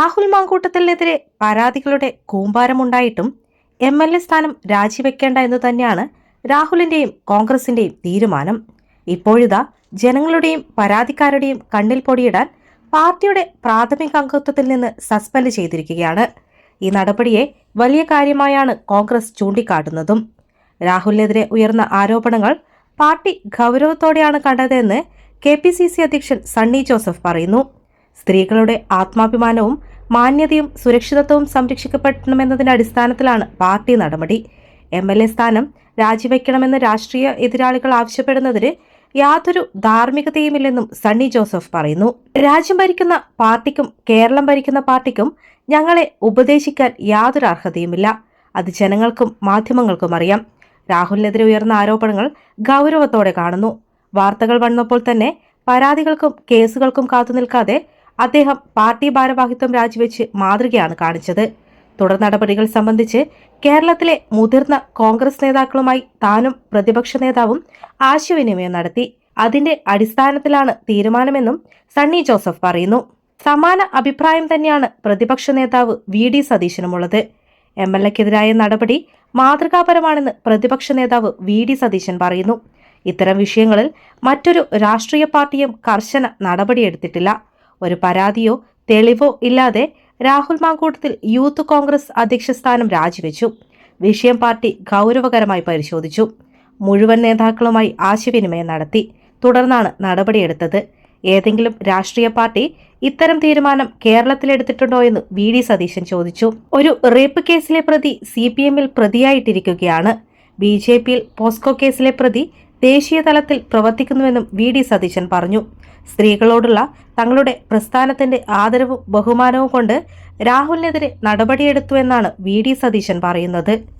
രാഹുൽ മാങ്കൂട്ടത്തിനെതിരെ പരാതികളുടെ കൂമ്പാരമുണ്ടായിട്ടും എം എൽ എ സ്ഥാനം രാജിവെക്കേണ്ട എന്ന് തന്നെയാണ് രാഹുലിന്റെയും കോൺഗ്രസിന്റെയും തീരുമാനം. ഇപ്പോഴിതാ ജനങ്ങളുടെയും പരാതിക്കാരുടെയും കണ്ണിൽ പൊടിയിടാൻ പാർട്ടിയുടെ പ്രാഥമിക അംഗത്വത്തിൽ നിന്ന് സസ്പെൻഡ് ചെയ്തിരിക്കുകയാണ്. ഈ നടപടിയെ വലിയ കാര്യമായാണ് കോൺഗ്രസ് ചൂണ്ടിക്കാട്ടുന്നതും. രാഹുലിനെതിരെ ഉയർന്ന ആരോപണങ്ങൾ പാർട്ടി ഗൗരവത്തോടെയാണ് കണ്ടതെന്ന് കെ പി സി സി അധ്യക്ഷൻ സണ്ണി ജോസഫ് പറയുന്നു. സ്ത്രീകളുടെ ആത്മാഭിമാനവും മാന്യതയും സുരക്ഷിതത്വവും സംരക്ഷിക്കപ്പെടണമെന്നതിന്റെ അടിസ്ഥാനത്തിലാണ് പാർട്ടി നടപടി. എം എൽ എ സ്ഥാനം രാജിവെക്കണമെന്ന് രാഷ്ട്രീയ എതിരാളികൾ ആവശ്യപ്പെടുന്നതിന് യാതൊരു ധാർമ്മികതയുമില്ലെന്നും സണ്ണി ജോസഫ് പറയുന്നു. രാജ്യം ഭരിക്കുന്ന പാർട്ടിക്കും കേരളം ഭരിക്കുന്ന പാർട്ടിക്കും ഞങ്ങളെ ഉപദേശിക്കാൻ യാതൊരു അർഹതയുമില്ല. അത് ജനങ്ങൾക്കും മാധ്യമങ്ങൾക്കും അറിയാം. രാഹുലിനെതിരെ ഉയർന്ന ആരോപണങ്ങൾ ഗൗരവത്തോടെ കാണുന്നു. വാർത്തകൾ വന്നപ്പോൾ തന്നെ പരാതികൾക്കും കേസുകൾക്കും കാത്തുനിൽക്കാതെ അദ്ദേഹം പാർട്ടി ഭാരവാഹിത്വം രാജിവെച്ച് മാതൃകയാണ് കാണിച്ചത്. തുടർ നടപടികൾ സംബന്ധിച്ച് കേരളത്തിലെ മുതിർന്ന കോൺഗ്രസ് നേതാക്കളുമായി താനും പ്രതിപക്ഷ നേതാവും ആശയവിനിമയം നടത്തി. അതിന്റെ അടിസ്ഥാനത്തിലാണ് തീരുമാനമെന്നും സണ്ണി ജോസഫ് പറയുന്നു. സമാന അഭിപ്രായം തന്നെയാണ് പ്രതിപക്ഷ നേതാവ് വി ഡി സതീശനുമുള്ളത്. എം എൽ എക്കെതിരായ നടപടി മാതൃകാപരമാണെന്ന് പ്രതിപക്ഷ നേതാവ് വി ഡി സതീശൻ പറയുന്നു. ഇത്തരം വിഷയങ്ങളിൽ മറ്റൊരു രാഷ്ട്രീയ പാർട്ടിയും കർശന നടപടിയെടുത്തിട്ടില്ല. ഒരു പരാതിയോ തെളിവോ ഇല്ലാതെ രാഹുൽ മാങ്കൂട്ടത്തിൽ യൂത്ത് കോൺഗ്രസ് അധ്യക്ഷ സ്ഥാനം രാജിവെച്ചു. വിഷയം പാർട്ടി ഗൗരവകരമായി പരിശോധിച്ചു. മുഴുവൻ നേതാക്കളുമായി ആശയവിനിമയം നടത്തി. തുടർന്നാണ് നടപടിയെടുത്തത്. ഏതെങ്കിലും രാഷ്ട്രീയ പാർട്ടി ഇത്തരം തീരുമാനം കേരളത്തിലെടുത്തിട്ടുണ്ടോ എന്ന് വി ഡി സതീശൻ ചോദിച്ചു. ഒരു റേപ്പ് കേസിലെ പ്രതി സി പി എമ്മിൽ പ്രതിയായിട്ടിരിക്കുകയാണ്. ബി ജെ പിയിൽ പോസ്കോ കേസിലെ പ്രതി ദേശീയ തലത്തിൽ പ്രവർത്തിക്കുന്നുവെന്നും വി ഡി സതീശൻ പറഞ്ഞു. സ്ത്രീകളോടുള്ള തങ്ങളുടെ പ്രസ്ഥാനത്തിന്റെ ആദരവും ബഹുമാനവും കൊണ്ട് രാഹുലിനെതിരെ നടപടിയെടുത്തുവെന്നാണ് വി ഡി സതീശൻ പറയുന്നത്.